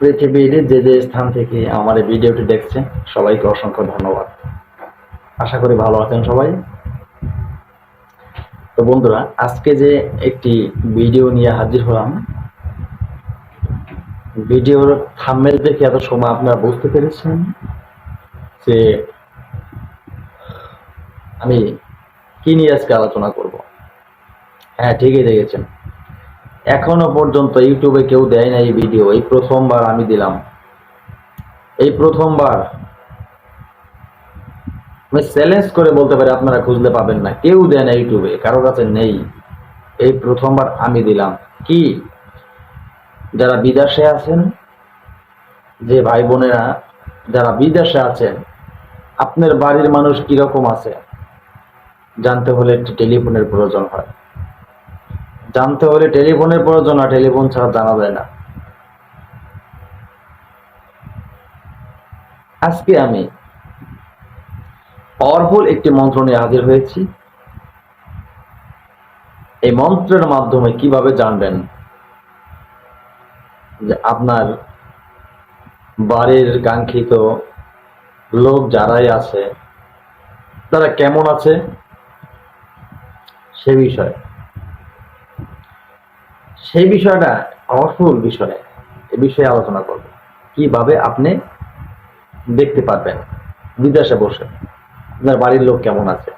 পৃথিবীর যে যে স্থান থেকে আমার এই ভিডিওটি দেখছেন, সবাইকে অসংখ্য ধন্যবাদ। আশা করি ভালো আছেন সবাই। তো বন্ধুরা, আজকে যে একটি ভিডিও নিয়ে হাজির হলাম, ভিডিওর থাম্বনেল দেখে এত সময় আপনারা বুঝতে পেরেছেন যে আমি কি নিয়ে আজকে আলোচনা করব? হ্যাঁ ঠিকই দেখেছেন। এখনও পর্যন্ত ইউটিউবে কেউ দেয় না এই ভিডিও। এই প্রথমবার আমি দিলাম। এই প্রথমবার। আমি চ্যালেঞ্জ করে বলতে পারি, আপনারা খুঁজলে পাবেন না। কেউ দেয় না ইউটিউবে কারও কাছে নেই। এই প্রথমবার আমি দিলাম। কি? যারা বিদেশে আছেন, যে ভাই বোনেরা যারা বিদেশে আছেন, আপনার বাড়ির মানুষ কীরকম আছে? জানতে হলে একটি টেলিফোনের প্রয়োজন হয়। জানতে হলে টেলিফোনের প্রয়োজন, আর টেলিফোন ছাড়া জানা যায় না। আজকে আমি পাওয়ারফুল একটি মন্ত্র নিয়ে হাজির হয়েছি। এই মন্ত্রের মাধ্যমে কীভাবে জানবেন যে আপনার বাড়ির কাঙ্ক্ষিত লোক যারাই আছে, তারা কেমন আছে সে বিষয়ে। সেই বিষয়টা পাওয়ারফুল বিষয়, এ বিষয়ে আলোচনা করব। কীভাবে আপনি দেখতে পারবেন বিদেশে বসে, আপনার বাড়ির লোক কেমন আছে?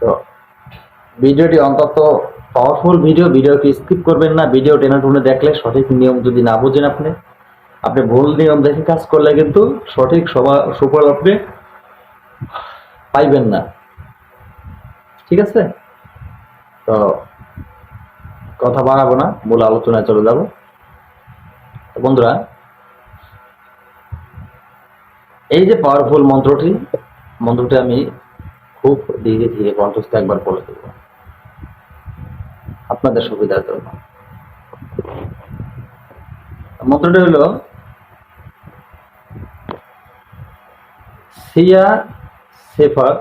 তো, ভিডিওটি অন্তত পাওয়ারফুল ভিডিও ভিডিওটি স্কিপ করবেন না ভিডিও টেনে টুনে দেখলে সঠিক নিয়ম যদি না বুঝেন আপনি আপনি ভুল নিয়ম দেখে কাজ করলে কিন্তু সঠিক সবা- সুফল আপনি পাইবেন না। ঠিক আছে? তো কথা বাড়াবো না, মূল আলোচনায় চলে যাব। বন্ধুরা, এই যে পাওয়ারফুল মন্ত্রটি মন্ত্রটি আমি খুব ধীরে ধীরে কণ্ঠস্থ একবার বলে দেব। আপনাদের সুবিধার জন্য। মন্ত্রটি হলো, সিয়া সেফার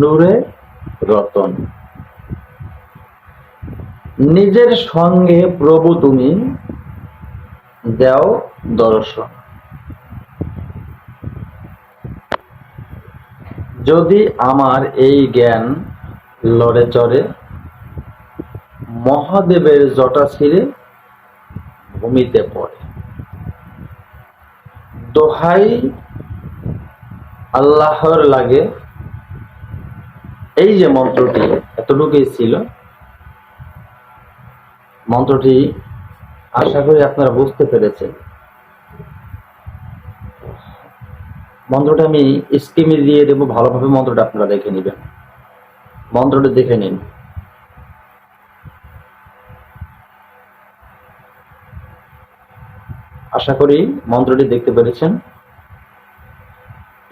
নূরে রতন। নিজের সঙ্গে প্রভু তুমি দেও দর্শন। যদি আমার এই জ্ঞান লড়ে চড়ে, মহাদেবের জটা ছিঁড়ে ভূমিতে পড়ে। দোহাই আল্লাহর লাগে। এই যে মন্ত্রটি এতটুকুই ছিল। মন্ত্রটি আশা করি আপনারা বুঝতে পেরেছেন। মন্ত্রটা আমি স্কিমে দিয়ে দেবো, ভালোভাবে মন্ত্রটা আপনারা দেখে নেবেন। মন্ত্রটা দেখে নিন। আশা করি মন্ত্রটি দেখতে পেরেছেন।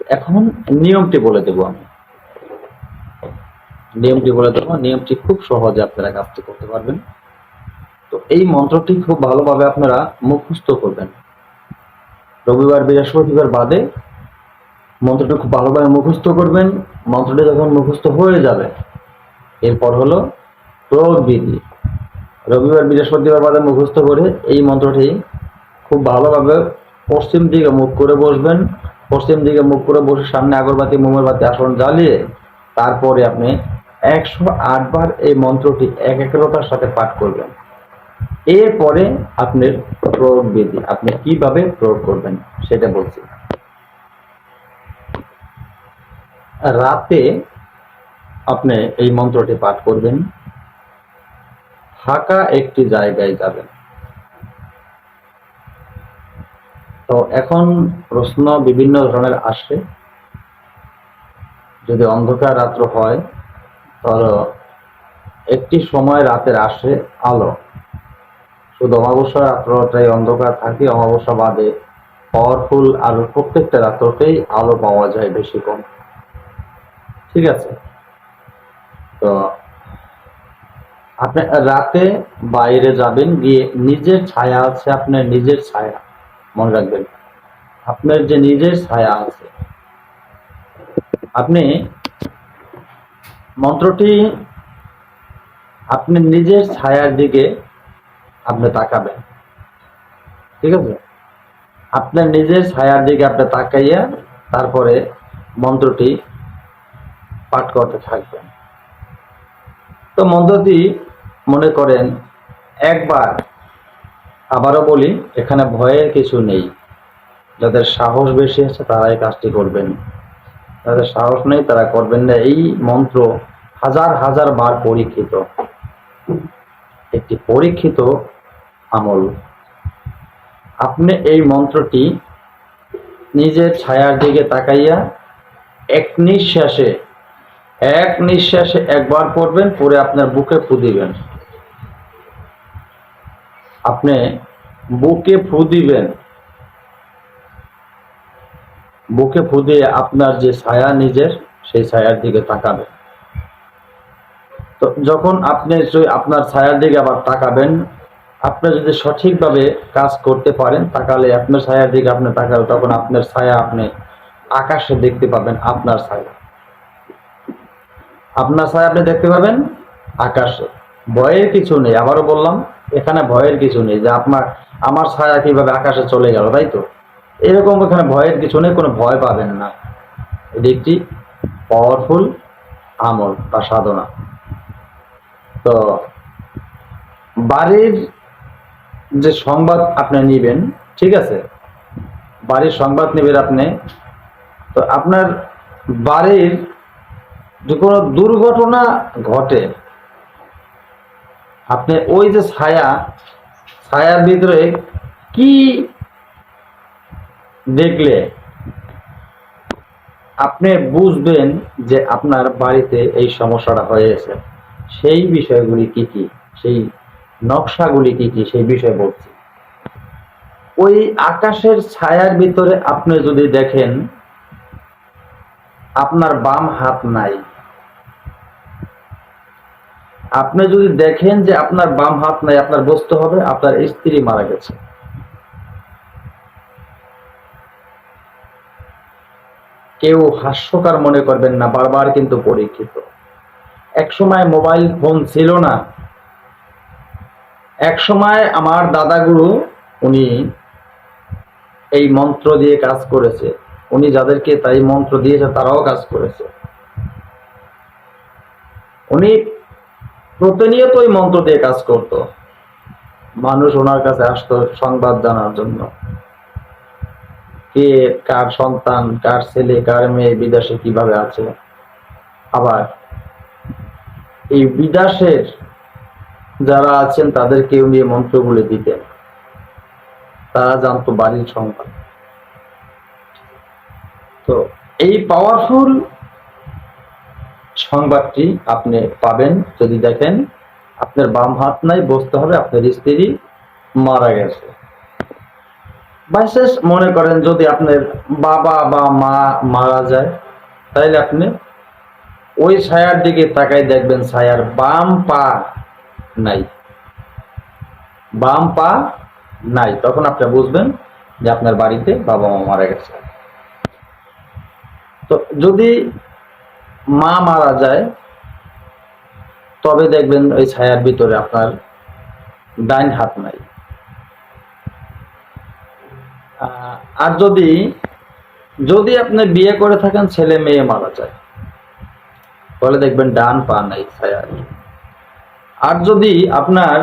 এখন নিয়মটি বলে দেবো আমি। নিয়মটি বলে দেবো, নিয়মটি খুব সহজে আপনারা কাজটি করতে পারবেন। এই মন্ত্রটি খুব ভালোভাবে আপনারা মুখস্থ করবেন। রবিবার, বৃহস্পতিবার বাদে মন্ত্রটা খুব ভালোভাবে মুখস্থ করবেন। মন্ত্রটি যখন মুখস্থ হয়ে যাবে, এরপর হলো প্রয়োগ বিধি। রবিবার, বৃহস্পতিবার বাদে মুখস্থ করে এই মন্ত্রটি খুব ভালোভাবে পশ্চিম দিকে মুখ করে বসবেন। পশ্চিম দিকে মুখ করে বসে সামনে আগরবাতি, মোমবাতি আসন জ্বালিয়ে তারপরে আপনি একশো আটবার এই মন্ত্রটি এক একরতার সাথে পাঠ করবেন। এরপরে আপনার প্রয়োগ বিধি, আপনি কীভাবে প্রয়োগ করবেন সেটা বলছি। রাতে আপনি এই মন্ত্রটি পাঠ করবেন। ফাঁকা একটি জায়গায় যাবেন। তো এখন প্রশ্ন বিভিন্ন ধরনের আসে। যদি অন্ধকার রাত্র হয়, তাহলে একটি সময় রাতের আসে আলো। শুধু অমাবস্যা রাত্রটাই অন্ধকার থাকে, অমাবস্যা বাদে পাওয়ারফুল আর প্রত্যেকটা রাত্রতেই আলো পাওয়া যায় বেশি কম। ঠিক আছে? তো আপনি রাতে বাইরে যাবেন, গিয়ে নিজের ছায়া আছে, আপনার নিজের ছায়া, মনে রাখবেন। আপনার যে নিজের ছায়া আছে, আপনি মন্ত্রটি, আপনি নিজের ছায়ার দিকে আপনি তাকাবেন। ঠিক আছে? আপনার নিজের ছায়ার দিকে আপনি তাকাইয়া তারপরে মন্ত্রটি পাঠ করতে থাকবেন। তো মন্ত্রটি মনে করেন, একবার আবারও বলি, এখানে ভয়ের কিছু নেই। যাদের সাহস বেশি আছে তারা এই কাজটি করবেন। যাদের সাহস নেই তারা করবেন না। এই মন্ত্র হাজার হাজার বার পরীক্ষিত। একটি পরীক্ষিত আমল। আপনি এই মন্ত্রটি নিজের ছায়ার দিকে তাকাইয়া এক নিঃশ্বাসে এক নিঃশ্বাসে একবার পড়বেন, পরে আপনার বুকে ফু দিবেন। আপনি বুকে ফু দিবেন। বুকে ফু দিয়ে আপনার যে ছায়া নিজের, সেই ছায়ার দিকে তাকাবেন। তো যখন আপনি আপনার ছায়ার দিকে আবার তাকাবেন আপনি যদি সঠিকভাবে কাজ করতে পারেন, তাকালে আপনার ছায়ার দিকে আপনি তাকালে তখন আপনার ছায়া আপনি আকাশে দেখতে পাবেন আপনার ছায়া। আপনার ছায়া আপনি দেখতে পাবেন আকাশে। ভয়ের কিছু নেই, আবারও বললাম, এখানে ভয়ের কিছু নেই যে আপনার, আমার ছায়া কীভাবে আকাশে চলে গেল, তাই তো? এরকম এখানে ভয়ের কিছু নেই, কোনো ভয় পাবেন না। এটি একটি পাওয়ারফুল আমল বা সাধনা। তো বাড়ির যে সংবাদ আপনি নিবেন, ঠিক আছে? বাড়ির সংবাদ নেবেন আপনি। তো আপনার বাড়ির যে কোনো দুর্ঘটনা ঘটে, আপনি ওই যে ছায়া, ছায়ার ভিতরে কি দেখলে আপনি বুঝবেন যে আপনার বাড়িতে এই সমস্যাটা হয়েছে সেই বিষয়গুলি কি কি? সেই নকশাগুলি কি কি সেই বিষয় বলছি। ওই আকাশের ছায়ার ভিতরে আপনি যদি দেখেন, আপনার বাম হাত নাই। আপনি যদি দেখেন যে আপনার বাম হাত নাই, আপনার বুঝতে হবে, আপনার স্ত্রী মারা গেছে। কেউ হাস্যকার মনে করবেন না, বারবার কিন্তু পরীক্ষিত। এক সময় মোবাইল ফোন ছিল না এক সময় আমার দাদাগুরু, উনি এই মন্ত্র দিয়ে কাজ করেছে। উনি যাদেরকে তাই মন্ত্র দিয়েছে, তারাও কাজ করেছে। উনি প্রতিনিয়ত ওই মন্ত্র দিয়ে কাজ করত। মানুষ ওনার কাছে আসতো সংবাদ জানার জন্য। কে কার সন্তান, কার ছেলে, কার মেয়ে বিদেশে কীভাবে আছে? আবার এই বিদেশের যারা আছেন তাদেরকে উনি মন্ত্রগুলি দিতেন। তারা জানতো বাড়ির সংবাদ তো এই পাওয়ারফুল সংবাদটি আপনি পাবেন, যদি দেখেন, আপনার বাম হাত নাই, বসতে হবে, আপনার স্ত্রী মারা গেছে। বাইশেষ মনে করেন, যদি আপনার বাবা বা মা মারা যায় তাহলে আপনি ওই ছায়ার দিকে তাকাই দেখবেন, ছায়ার বাম পা নাই। বাম পা নাই। তখন আপনি বুঝবেন যে আপনার বাড়িতে বাবা মা মারা গেছে। তো যদি মা মারা যায়, তবে দেখবেন ওই ছায়ার ভিতরে আপনার ডাইন হাত নাই। আর যদি যদি আপনি বিয়ে করে থাকেন, ছেলে মেয়ে মারা যায়, তাহলে দেখবেন ডান পা নাই ছায়ার। আর যদি আপনার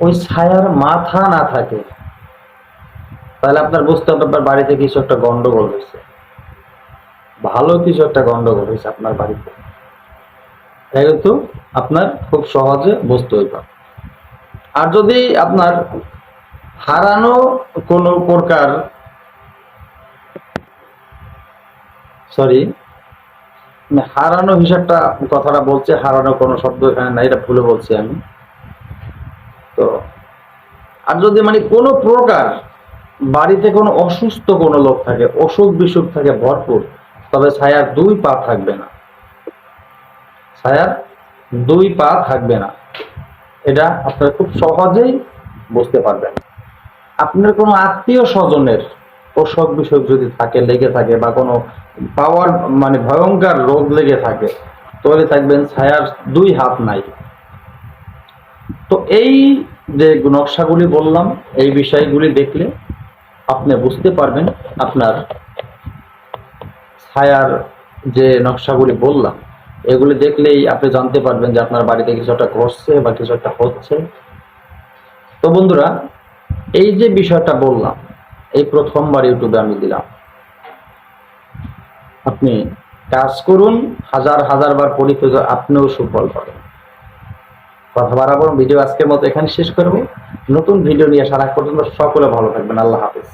ওই ছায়ার মাথা না থাকে, তাহলে আপনার বুঝতে হবে আপনার বাড়িতে কিছু একটা গন্ডগোল হয়েছে। ভালো কিছু একটা গন্ডগোল হয়েছে আপনার বাড়িতে। তাই কিন্তু আপনার খুব সহজে বুঝতে হইবে। আর যদি আপনার হারানো কোনো প্রকার সরি হারানো হিসাবটা কথাটা বলছে হারানো কোনো শব্দ এখানে নাই, এটা ভুলে বলছি আমি। তো, আর যদি মানে কোনো প্রকার বাড়িতে কোনো অসুস্থ কোনো লোক থাকে, অসুখ বিসুখ থাকে ভরপুর, তবে ছায়ার দুই পা থাকবে না। ছায়ার দুই পা থাকবে না। এটা আপনারা খুব সহজেই বুঝতে পারবেন। আপনার কোনো আত্মীয় স্বজনের অসুখ বিসুখ যদি থাকে, লেগে থাকে বা কোনো পাওয়ার মানে ভয়ঙ্কর রোগ লেগে থাকে, তাহলে থাকবেন ছায়ার দুই হাত নাই। তো এই যে নকশাগুলি বললাম, এই বিষয়গুলি দেখলে আপনি বুঝতে পারবেন আপনার ছায়ার যে নকশাগুলি বললাম, এগুলি দেখলেই আপনি জানতে পারবেন যে আপনার বাড়িতে কিছু একটা ঘটছে বা কিছু একটা হচ্ছে। তো বন্ধুরা, এই যে বিষয়টা বললাম এই প্রথমবার ইউটিউবে আমি দিলাম। আপনি কাজ করুন, হাজার হাজার বার পরিচিত আপনিও সুফল পাবেন। কথা বাড়াবো, ভিডিও আজকের মতো এখানে শেষ করব। নতুন ভিডিও নিয়ে সারা পর্যন্ত সকলে ভালো থাকবেন। আল্লাহ হাফিজ।